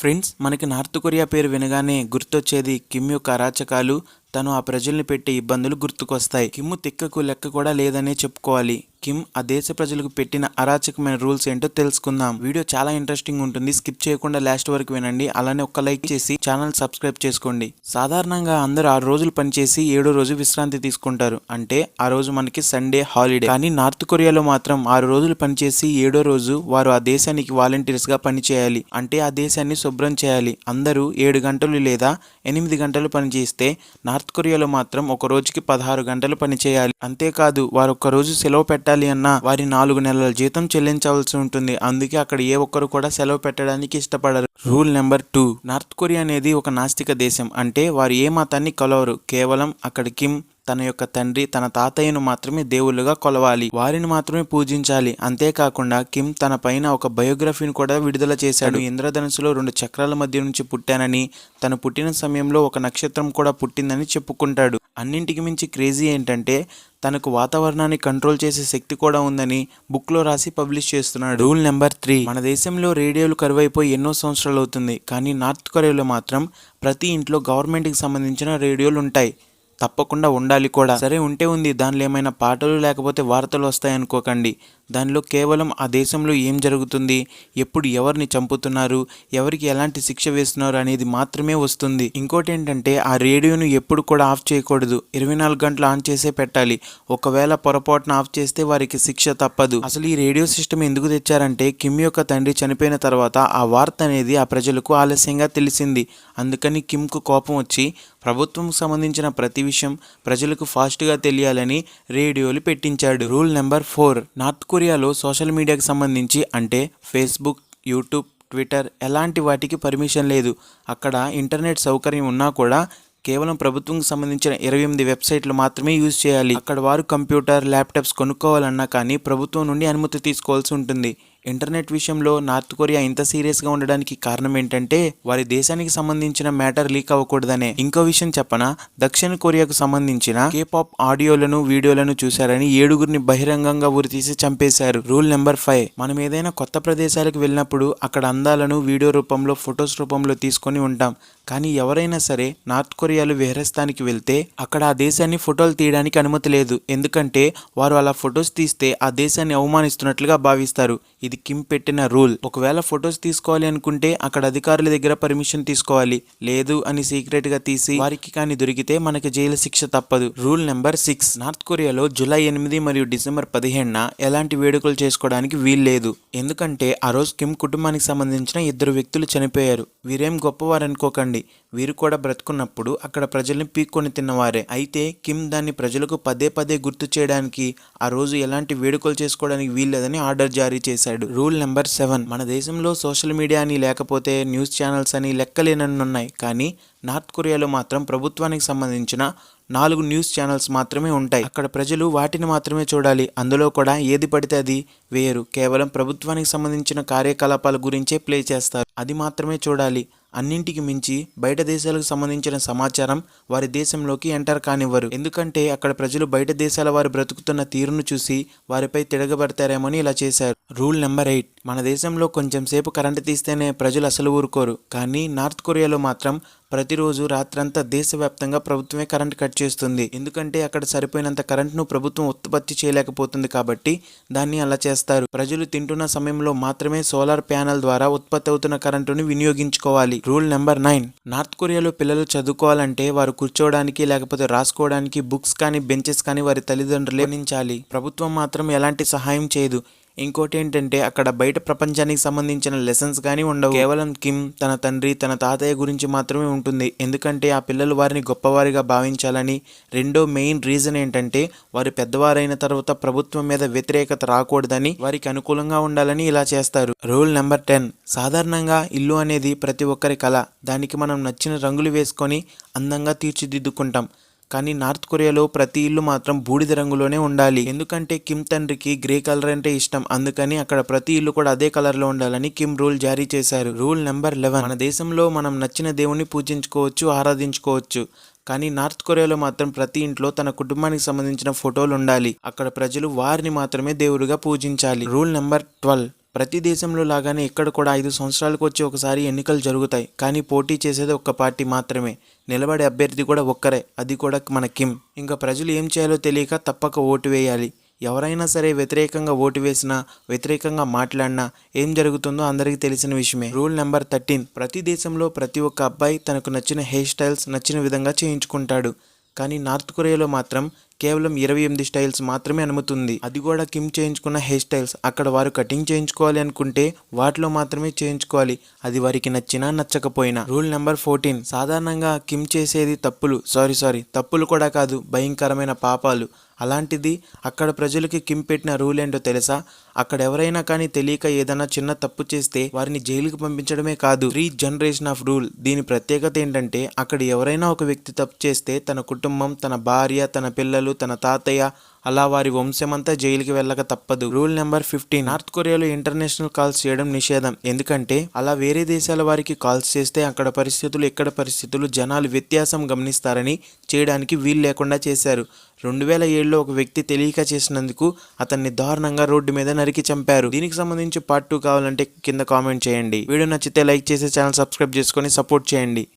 Friends మనకి north Korea పేరు వినగానే గుర్తొచ్చేది కిమ్ యొక్క అరాచకాలు తను ఆ ప్రజల్ని పెట్టే ఇబ్బందులు గుర్తుకొస్తాయి. కిమ్ తిక్కకు లెక్క కూడా లేదనే చెప్పుకోవాలి. కిమ్ ఆ దేశ ప్రజలకు పెట్టిన అరాచకమైన రూల్స్ ఏంటో తెలుసుకుందాం. వీడియో చాలా ఇంట్రెస్టింగ్ ఉంటుంది. స్కిప్ చేయకుండా లాస్ట్ వరకు వినండి. అలానే ఒక్క లైక్ చేసి ఛానల్ సబ్స్క్రైబ్ చేసుకోండి. సాధారణంగా అందరూ ఆరు రోజులు పనిచేసి ఏడో రోజు విశ్రాంతి తీసుకుంటారు. అంటే ఆ రోజు మనకి సండే హాలిడే. కానీ నార్త్ కొరియాలో మాత్రం ఆరు రోజులు పనిచేసి ఏడో రోజు వారు ఆ దేశానికి వాలంటీర్స్గా పనిచేయాలి. అంటే ఆ దేశాన్ని శుభ్రం చేయాలి. అందరూ ఏడు గంటలు లేదా ఎనిమిది గంటలు పనిచేస్తే నార్త్ నార్త్ కొరియాలో మాత్రం ఒక రోజుకి పదహారు గంటలు పనిచేయాలి అంతేకాదు వారు ఒక్క రోజు సెలవు పెట్టాలి అన్నా వారి నాలుగు నెలల జీతం చెల్లించవలసి ఉంటుంది. అందుకే అక్కడ ఏ ఒక్కరు కూడా సెలవు పెట్టడానికి ఇష్టపడరు. Rule number two. North Korea అనేది ఒక నాస్తిక దేశం. అంటే వారు ఏ మతాన్ని కలవరు. కేవలం అక్కడ కిమ్ తన యొక్క తండ్రి తన తాతయ్యను మాత్రమే దేవుళ్ళుగా కొలవాలి. వారిని మాత్రమే పూజించాలి. అంతేకాకుండా కిమ్ తన పైన ఒక బయోగ్రఫీని కూడా విడుదల చేశాడు. ఇంద్రధనుసులో రెండు చక్రాల మధ్య నుంచి పుట్టానని తను పుట్టిన సమయంలో ఒక నక్షత్రం కూడా పుట్టిందని చెప్పుకుంటాడు. అన్నింటికి మించి క్రేజీ ఏంటంటే తనకు వాతావరణాన్ని కంట్రోల్ చేసే శక్తి కూడా ఉందని బుక్లో రాసి పబ్లిష్ చేస్తున్నాడు. Rule number three. మన దేశంలో రేడియోలు కరువైపోయి ఎన్నో సంవత్సరాలు అవుతుంది కానీ నార్త్ కొరియాలో మాత్రం ప్రతి ఇంట్లో గవర్నమెంట్కి సంబంధించిన రేడియోలు ఉంటాయి తప్పకుండా ఉండాలి కూడా. సరే ఉంటే ఉంది. దానిలో ఏమైనా పాటలు లేకపోతే వార్తలు వస్తాయనుకోకండి దానిలో కేవలం ఆ దేశంలో ఏం జరుగుతుంది ఎప్పుడు ఎవరిని చంపుతున్నారు ఎవరికి ఎలాంటి శిక్ష వేస్తున్నారు అనేది మాత్రమే వస్తుంది. ఇంకోటి ఏంటంటే ఆ రేడియోను ఎప్పుడు కూడా ఆఫ్ చేయకూడదు. ఇరవై నాలుగు గంటలు ఆన్ చేసే పెట్టాలి. ఒకవేళ పొరపాటున ఆఫ్ చేస్తే వారికి శిక్ష తప్పదు. అసలు ఈ రేడియో సిస్టమ్ ఎందుకు తెచ్చారంటే కిమ్ యొక్క తండ్రి చనిపోయిన తర్వాత ఆ వార్త అనేది ఆ ప్రజలకు ఆలస్యంగా తెలిసింది. అందుకని కిమ్కు కోపం వచ్చి ప్రభుత్వం సంబంధించిన ప్రతి విషయం ప్రజలకు ఫాస్ట్గా తెలియాలని రేడియోలు పెట్టించాడు. రూల్ నెంబర్ ఫోర్ నార్త్ కొరియాలో సోషల్ మీడియాకి సంబంధించి అంటే ఫేస్బుక్ యూట్యూబ్ ట్విట్టర్ ఎలాంటి వాటికి పర్మిషన్ లేదు. అక్కడ ఇంటర్నెట్ సౌకర్యం ఉన్నా కూడా కేవలం ప్రభుత్వంకి సంబంధించిన ఇరవై ఎనిమిది వెబ్సైట్లు మాత్రమే యూజ్ చేయాలి. అక్కడ వారు కంప్యూటర్ ల్యాప్టాప్స్ కొనుక్కోవాలన్నా కానీ ప్రభుత్వం నుండి అనుమతి తీసుకోవాల్సి ఉంటుంది. ఇంటర్నెట్ విషయంలో నార్త్ కొరియా ఇంత సీరియస్గా ఉండడానికి కారణం ఏంటంటే వారి దేశానికి సంబంధించిన మ్యాటర్ లీక్ అవ్వకూడదనే ఇంకో విషయం చెప్పన? దక్షిణ కొరియాకు సంబంధించిన కేపాప్ ఆడియోలను వీడియోలను చూశారని ఏడుగురిని బహిరంగంగా ఉరితీసి చంపేశారు. Rule number five. మనం ఏదైనా కొత్త ప్రదేశాలకు వెళ్ళినప్పుడు అక్కడ అందాలను వీడియో రూపంలో ఫొటోస్ రూపంలో తీసుకొని ఉంటాం. కానీ ఎవరైనా సరే నార్త్ కొరియాలో విహరస్థానికి వెళ్తే అక్కడ ఆ దేశాన్ని ఫోటోలు తీయడానికి అనుమతి లేదు. ఎందుకంటే వారు అలా ఫొటోస్ తీస్తే ఆ దేశాన్ని అవమానిస్తున్నట్లుగా భావిస్తారు. ఇది కిమ్ పెట్టిన రూల్. ఒకవేళ ఫొటోస్ తీసుకోవాలి అనుకుంటే అక్కడ అధికారుల దగ్గర పర్మిషన్ తీసుకోవాలి. లేదు అని సీక్రెట్గా తీసి వారికి కానీ దొరికితే మనకి జైలు శిక్ష తప్పదు. Rule number six. నార్త్ కొరియాలో జూలై ఎనిమిది మరియు డిసెంబర్ పదిహేడున ఎలాంటి వేడుకలు చేసుకోవడానికి వీల్లేదు ఎందుకంటే ఆ రోజు కిమ్ కుటుంబానికి సంబంధించిన ఇద్దరు వ్యక్తులు చనిపోయారు. వీరేం గొప్పవారు అనుకోకండి వీరు కూడా బ్రతుకున్నప్పుడు అక్కడ ప్రజల్ని పీక్కొని తిన్నవారే. అయితే కిమ్ దాన్ని ప్రజలకు పదే పదే గుర్తు చేయడానికి ఆ రోజు ఎలాంటి వేడుకలు చేసుకోవడానికి వీల్లేదని ఆర్డర్ జారీ చేశాడు. Rule number seven. మన దేశంలో సోషల్ మీడియా అని లేకపోతే న్యూస్ ఛానల్స్ అని లెక్కలేనన్నున్నాయి. కానీ నార్త్ కొరియాలో మాత్రం ప్రభుత్వానికి సంబంధించిన నాలుగు న్యూస్ ఛానల్స్ మాత్రమే ఉంటాయి. అక్కడ ప్రజలు వాటిని మాత్రమే చూడాలి. అందులో కూడా ఏది పడితే అది వేయరు కేవలం ప్రభుత్వానికి సంబంధించిన కార్యకలాపాల గురించే ప్లే చేస్తారు. అది మాత్రమే చూడాలి. అన్నింటికి మించి బయట దేశాలకు సంబంధించిన సమాచారం వారి దేశంలోకి ఎంటర్ కానివ్వరు. ఎందుకంటే అక్కడ ప్రజలు బయట దేశాల వారు బ్రతుకుతున్న తీరును చూసి వారిపై తిరగబడతారేమని ఇలా చేశారు. Rule number eight. మన దేశంలో కొంచెం సేపు కరెంటు తీస్తేనే ప్రజలు అసలు ఊరుకోరు. కానీ నార్త్ కొరియాలో మాత్రం ప్రతిరోజు రాత్రంతా దేశవ్యాప్తంగా ప్రభుత్వమే కరెంట్ కట్ చేస్తుంది. ఎందుకంటే అక్కడ సరిపోయినంత కరెంట్ను ప్రభుత్వం ఉత్పత్తి చేయలేకపోతుంది కాబట్టి దాన్ని అలా చేస్తారు. ప్రజలు తింటున్న సమయంలో మాత్రమే సోలార్ ప్యానెల్ ద్వారా ఉత్పత్తి అవుతున్న కరెంటును వినియోగించుకోవాలి. Rule number nine. నార్త్ కొరియాలో పిల్లలు చదువుకోవాలంటే వారు కూర్చోవడానికి లేకపోతే రాసుకోవడానికి బుక్స్ కానీ బెంచెస్ కానీ వారి తల్లిదండ్రులు నిర్ణయించాలి ప్రభుత్వం మాత్రం ఎలాంటి సహాయం చేయదు. ఇంకోటి ఏంటంటే అక్కడ బయట ప్రపంచానికి సంబంధించిన లెసన్స్ కానీ ఉండవు. కేవలం కిమ్ తన తండ్రి తన తాతయ్య గురించి మాత్రమే ఉంటుంది. ఎందుకంటే ఆ పిల్లలు వారిని గొప్పవారిగా భావించాలని రెండో మెయిన్ రీజన్ ఏంటంటే వారు పెద్దవారైన తర్వాత ప్రభుత్వం మీద వ్యతిరేకత రాకూడదని వారికి అనుకూలంగా ఉండాలని ఇలా చేస్తారు. రూల్ నెంబర్ టెన్ సాధారణంగా ఇల్లు అనేది ప్రతి ఒక్కరి కళ. దానికి మనం నచ్చిన రంగులు వేసుకొని అందంగా తీర్చిదిద్దుకుంటాం. కానీ నార్త్ కొరియాలో ప్రతి ఇల్లు మాత్రం బూడిద రంగులోనే ఉండాలి. ఎందుకంటే కిమ్ తండ్రికి గ్రే కలర్ అంటే ఇష్టం. అందుకని అక్కడ ప్రతి ఇల్లు కూడా అదే కలర్లో ఉండాలని కిమ్ రూల్ జారీ చేశారు. Rule number eleven. మన దేశంలో మనం నచ్చిన దేవుణ్ణి పూజించుకోవచ్చు ఆరాధించుకోవచ్చు. కానీ నార్త్ కొరియాలో మాత్రం ప్రతి ఇంట్లో తన కుటుంబానికి సంబంధించిన ఫోటోలు ఉండాలి. అక్కడ ప్రజలు వారిని మాత్రమే దేవుడిగా పూజించాలి. Rule number twelve. ప్రతి దేశంలో లాగానే ఇక్కడ కూడా ఐదు సంవత్సరాలకు వచ్చి ఒకసారి ఎన్నికలు జరుగుతాయి. కానీ పోటీ చేసేది ఒక్క పార్టీ మాత్రమే. నిలబడే అభ్యర్థి కూడా ఒక్కరే. అది కూడా మన కిమ్. ఇంకా ప్రజలు ఏం చేయాలో తెలియక తప్పక ఓటు వేయాలి. ఎవరైనా సరే వ్యతిరేకంగా ఓటు వేసినా వ్యతిరేకంగా మాట్లాడినా ఏం జరుగుతుందో అందరికీ తెలిసిన విషయమే. Rule number thirteen. ప్రతి దేశంలో ప్రతి ఒక్క అబ్బాయి తనకు నచ్చిన హెయిర్ స్టైల్స్ నచ్చిన విధంగా చేయించుకుంటాడు. కానీ నార్త్ కొరియాలో మాత్రం కేవలం ఇరవై ఎనిమిది స్టైల్స్ మాత్రమే అనుమతుంది. అది కూడా కిమ్ చేయించుకున్న హెయిర్ స్టైల్స్. అక్కడ వారు కటింగ్ చేయించుకోవాలి అనుకుంటే వాటిలో మాత్రమే చేయించుకోవాలి. అది వారికి నచ్చినా నచ్చకపోయినా. Rule number fourteen. సాధారణంగా కిమ్ చేసేది తప్పులు. Sorry sorry. తప్పులు కూడా కాదు భయంకరమైన పాపాలు. అలాంటిది అక్కడ ప్రజలకి కిమ్ పెట్టిన రూల్ ఏంటో తెలుసా? అక్కడ ఎవరైనా కానీ తెలియక ఏదైనా చిన్న తప్పు చేస్తే వారిని జైలుకి పంపించడమే కాదు త్రీ జనరేషన్ ఆఫ్ రూల్. దీని ప్రత్యేకత ఏంటంటే అక్కడ ఎవరైనా ఒక వ్యక్తి తప్పు చేస్తే తన కుటుంబం తన భార్య తన పిల్లలు తన తాతయ్య అలా వారి వంశమంతా జైలుకి వెళ్ళక తప్పదు. Rule number fifteen. నార్త్ కొరియాలో ఇంటర్నేషనల్ కాల్స్ చేయడం నిషేధం. ఎందుకంటే అలా వేరే దేశాల వారికి కాల్స్ చేస్తే అక్కడ పరిస్థితులు ఇక్కడ పరిస్థితులు జనాలు వ్యత్యాసం గమనిస్తారని చేయడానికి వీలు లేకుండా చేశారు. రెండు వేల ఏడులో ఒక వ్యక్తి తెలియక చేసినందుకు అతన్ని దారుణంగా రోడ్డు మీద నరికి చంపారు. దీనికి సంబంధించి పార్ట్ టూ కావాలంటే కింద కామెంట్ చేయండి. వీడియో నచ్చితే లైక్ చేసి ఛానల్ సబ్స్క్రైబ్ చేసుకొని సపోర్ట్ చేయండి.